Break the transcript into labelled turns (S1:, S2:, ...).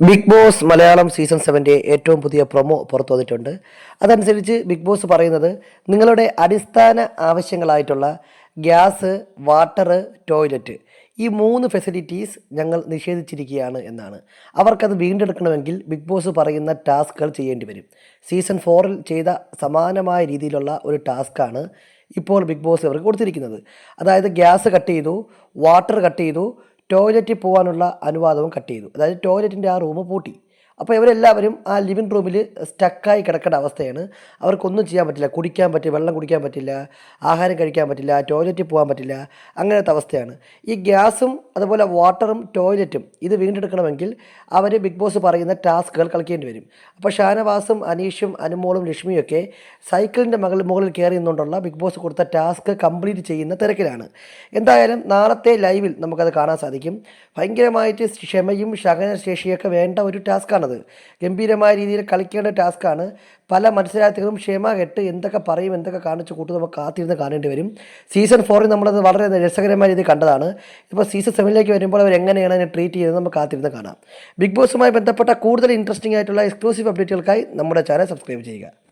S1: Big Boss Malayalam season സെവന്റെ ഏറ്റവും പുതിയ പ്രൊമോ പുറത്തു വന്നിട്ടുണ്ട്. അതനുസരിച്ച് ബിഗ് ബോസ് പറയുന്നത് നിങ്ങളുടെ അടിസ്ഥാന ആവശ്യങ്ങളായിട്ടുള്ള ഗ്യാസ് വാട്ടർ ടോയ്ലറ്റ് ഈ മൂന്ന് ഫെസിലിറ്റീസ് ഞങ്ങൾ നിഷേധിച്ചിരിക്കുകയാണ് എന്നാണ്. അവർക്കത് വീണ്ടെടുക്കണമെങ്കിൽ ബിഗ് ബോസ് പറയുന്ന ടാസ്കുകൾ ചെയ്യേണ്ടി വരും. സീസൺ ഫോറിൽ ചെയ്ത സമാനമായ രീതിയിലുള്ള ഒരു ടാസ്ക്കാണ് ഇപ്പോൾ ബിഗ് ബോസ് അവർക്ക് കൊടുത്തിരിക്കുന്നത്. അതായത് ഗ്യാസ് കട്ട് ചെയ്തു വാട്ടർ കട്ട് ചെയ്തു ടോയ്ലറ്റിൽ പോകാനുള്ള അനുവാദവും കട്ട് ചെയ്തു. അതായത് ടോയ്ലറ്റിന്റെ ആ റൂം പൂട്ടി. അപ്പോൾ ഇവരെല്ലാവരും ആ ലിവിങ് റൂമിൽ സ്റ്റക്കായി കിടക്കേണ്ട അവസ്ഥയാണ്. അവർക്കൊന്നും ചെയ്യാൻ പറ്റില്ല. കുടിക്കാൻ പറ്റില്ല വെള്ളം കുടിക്കാൻ പറ്റില്ല ആഹാരം കഴിക്കാൻ പറ്റില്ല ടോയ്ലറ്റിൽ പോകാൻ പറ്റില്ല അങ്ങനത്തെ അവസ്ഥയാണ്. ഈ ഗ്യാസും അതുപോലെ വാട്ടറും ടോയ്ലറ്റും ഇത് വീണ്ടെടുക്കണമെങ്കിൽ അവർ ബിഗ് ബോസ് പറയുന്ന ടാസ്കുകൾ കളിക്കേണ്ടി വരും. അപ്പോൾ ഷാനവാസും അനീഷും അനുമോളും ലക്ഷ്മിയും ഒക്കെ സൈക്കിളിന്റെ മകളിൽ മുകളിൽ കയറി നിന്നുകൊണ്ടുള്ള ബിഗ് ബോസ് കൊടുത്ത ടാസ്ക് കംപ്ലീറ്റ് ചെയ്യുന്ന തിരക്കിലാണ്. എന്തായാലും നാളത്തെ ലൈവിൽ നമുക്കത് കാണാൻ സാധിക്കും. ഭയങ്കരമായിട്ട് ക്ഷമയും ശകനശേഷിയൊക്കെ വേണ്ട ഒരു ടാസ്ക്കാണത് ഗംഭീരമായ രീതിയിൽ കളിക്കേണ്ട ടാസ്ക്കാണ്. പല മത്സരാർത്ഥികളും ക്ഷമ കെട്ട് എന്തൊക്കെ പറയും എന്തൊക്കെ കാണിച്ച് കൂട്ടും നമുക്ക് കാത്തിരുന്ന് കാണേണ്ടി വരും. സീസൺ ഫോറിൽ നമ്മളത് വളരെ രസകരമായ രീതിയിൽ കണ്ടതാണ്. ഇപ്പോൾ സീസൺ സെവനിലേക്ക് വരുമ്പോൾ അവർ എങ്ങനെയാണ് അതിനെ ട്രീറ്റ് ചെയ്യുന്നത് നമുക്ക് കാത്തിരുന്ന് കാണാം. ബിഗ് ബോസുമായി ബന്ധപ്പെട്ട കൂടുതൽ ഇൻട്രസ്റ്റിംഗ് ആയിട്ടുള്ള എക്സ്ക്ലൂസീവ് അപ്ഡേറ്റുകൾക്കായി നമ്മുടെ ചാനൽ സബ്സ്ക്രൈബ് ചെയ്യുക.